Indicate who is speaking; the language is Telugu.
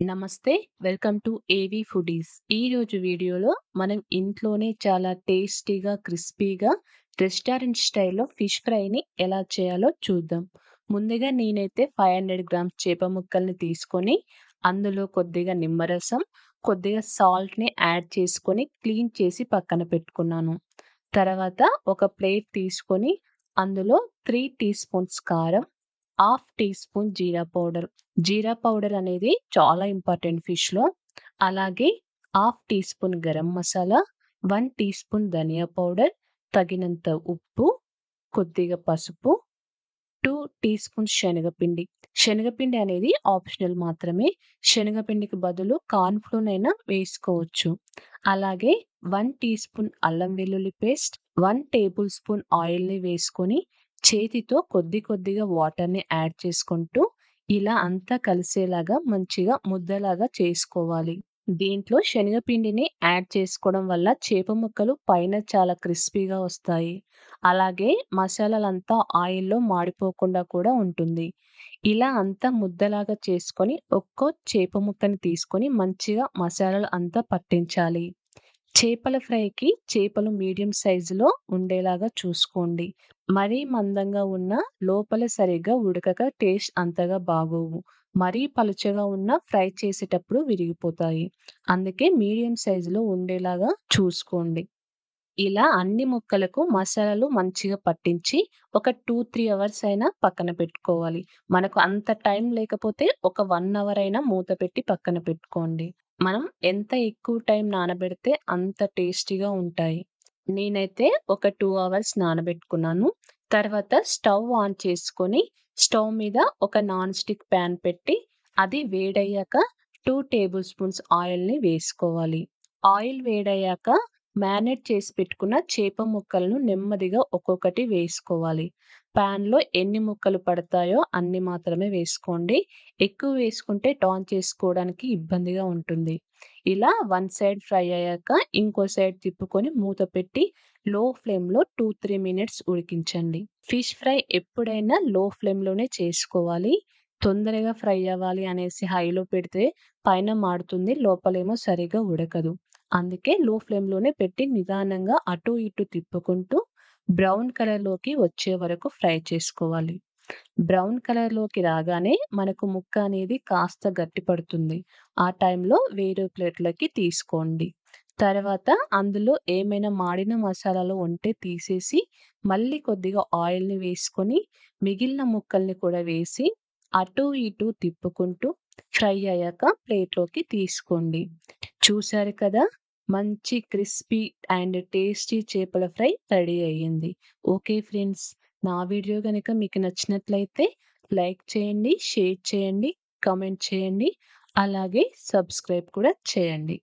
Speaker 1: నమస్తే. Welcome to AV foodies. ఈరోజు వీడియోలో మనం ఇంట్లోనే చాలా టేస్టీగా, క్రిస్పీగా రెస్టారెంట్ స్టైల్‌లో ఫిష్ ఫ్రైని ఎలా చేయాలో చూద్దాం. ముందుగా నేనైతే 500 గ్రామ్స్ చేప ముక్కల్ని తీసుకొని, అందులో కొద్దిగా నిమ్మరసం, కొద్దిగా సాల్ట్‌ని యాడ్ చేసుకొని క్లీన్ చేసి పక్కన పెట్టుకున్నాను. తర్వాత ఒక ప్లేట్ తీసుకొని, అందులో త్రీ టీ స్పూన్స్ కారం, half teaspoon jeera powder. Jeera powder అనేది చాలా ఇంపార్టెంట్ ఫిష్‌లో. అలాగే half teaspoon garam masala, one teaspoon dhania powder, తగినంత ఉప్పు, కొద్దిగా పసుపు, టూ టీ స్పూన్ శనగపిండి. శనగపిండి అనేది ఆప్షనల్ మాత్రమే. శనగపిండికి బదులు కార్న్ అయినా వేసుకోవచ్చు. అలాగే వన్ టీ స్పూన్ అల్లం వెల్లుల్లి పేస్ట్, వన్ టేబుల్ స్పూన్ ఆయిల్‌ని వేసుకొని, చేతితో కొద్ది కొద్దిగా వాటర్‌ని యాడ్ చేసుకుంటూ, ఇలా అంతా కలిసేలాగా మంచిగా ముద్దలాగా చేసుకోవాలి. దీంట్లో శనగపిండిని యాడ్ చేసుకోవడం వల్ల చేప ముక్కలు పైన చాలా క్రిస్పీగా వస్తాయి. అలాగే మసాలాలంతా ఆయిల్‌లో మాడిపోకుండా కూడా ఉంటుంది. ఇలా అంతా ముద్దలాగా చేసుకొని, ఒక్కో చేప ముక్కని తీసుకొని మంచిగా మసాలాలు అంతా పట్టించాలి. చేపల ఫ్రైకి చేపలు మీడియం సైజులో ఉండేలాగా చూసుకోండి. మరీ మందంగా ఉన్న లోపల సరిగ్గా ఉడకక టేస్ట్ అంతగా బాగోవు. మరీ పలుచగా ఉన్న ఫ్రై చేసేటప్పుడు విరిగిపోతాయి. అందుకే మీడియం సైజులో ఉండేలాగా చూసుకోండి. ఇలా అన్ని ముక్కలకు మసాలాలు మంచిగా పట్టించి, ఒక 2, 3 అవర్స్ అయినా పక్కన పెట్టుకోవాలి. మనకు అంత టైం లేకపోతే ఒక వన్ అవర్ అయినా మూత పెట్టి పక్కన పెట్టుకోండి. మనం ఎంత ఎక్కువ టైం నానబెడితే అంత టేస్టీగా ఉంటాయి. నేనైతే ఒక 2 అవర్స్ నానబెట్టుకున్నాను. తర్వాత స్టవ్ ఆన్ చేసుకొని, స్టవ్ మీద ఒక నాన్ స్టిక్ ప్యాన్ పెట్టి, అది వేడయ్యాక 2 టేబుల్ స్పూన్స్ ఆయిల్‌ని వేసుకోవాలి. ఆయిల్ వేడయ్యాక మ్యారినేట్ చేసి పెట్టుకున్న చేప ముక్కలను నెమ్మదిగా ఒక్కొక్కటి వేసుకోవాలి. పాన్‌లో ఎన్ని ముక్కలు పడతాయో అన్ని మాత్రమే వేసుకోండి. ఎక్కువ వేసుకుంటే టాన్ చేసుకోవడానికి ఇబ్బందిగా ఉంటుంది. ఇలా వన్ సైడ్ ఫ్రై అయ్యాక ఇంకో సైడ్ తిప్పుకొని మూత పెట్టి లో ఫ్లేమ్‌లో 2, 3 మినిట్స్ ఉడికించండి. ఫిష్ ఫ్రై ఎప్పుడైనా లో ఫ్లేమ్‌లోనే చేసుకోవాలి. తొందరగా ఫ్రై అవ్వాలి అనేసి హైలో పెడితే పైన మాడుతుంది. లోపలేమో సరిగ్గా ఉడకదు. అందుకే లో ఫ్లేమ్‌లోనే పెట్టి నిదానంగా అటు ఇటు తిప్పుకుంటూ బ్రౌన్ కలర్‌లోకి వచ్చే వరకు ఫ్రై చేసుకోవాలి. బ్రౌన్ కలర్‌లోకి రాగానే మనకు ముక్క అనేది కాస్త గట్టిపడుతుంది. ఆ టైంలో వేరే ప్లేట్‌లోకి తీసుకోండి. తర్వాత అందులో ఏమైనా మాడిన మసాలాలు ఉంటే తీసేసి, మళ్ళీ కొద్దిగా ఆయిల్‌ని వేసుకొని, మిగిలిన ముక్కల్ని కూడా వేసి, అటు ఇటు తిప్పుకుంటూ ఫ్రై అయ్యాక ప్లేట్‌లోకి తీసుకోండి. చూశారు కదా! మంచి క్రిస్పీ అండ్ టేస్టీ చేపల ఫ్రై రెడీ అయ్యింది. Okay friends. నా వీడియో కనుక మీకు నచ్చినట్లయితే లైక్ చేయండి, షేర్ చేయండి, కామెంట్ చేయండి. అలాగే సబ్స్క్రైబ్ కూడా చేయండి.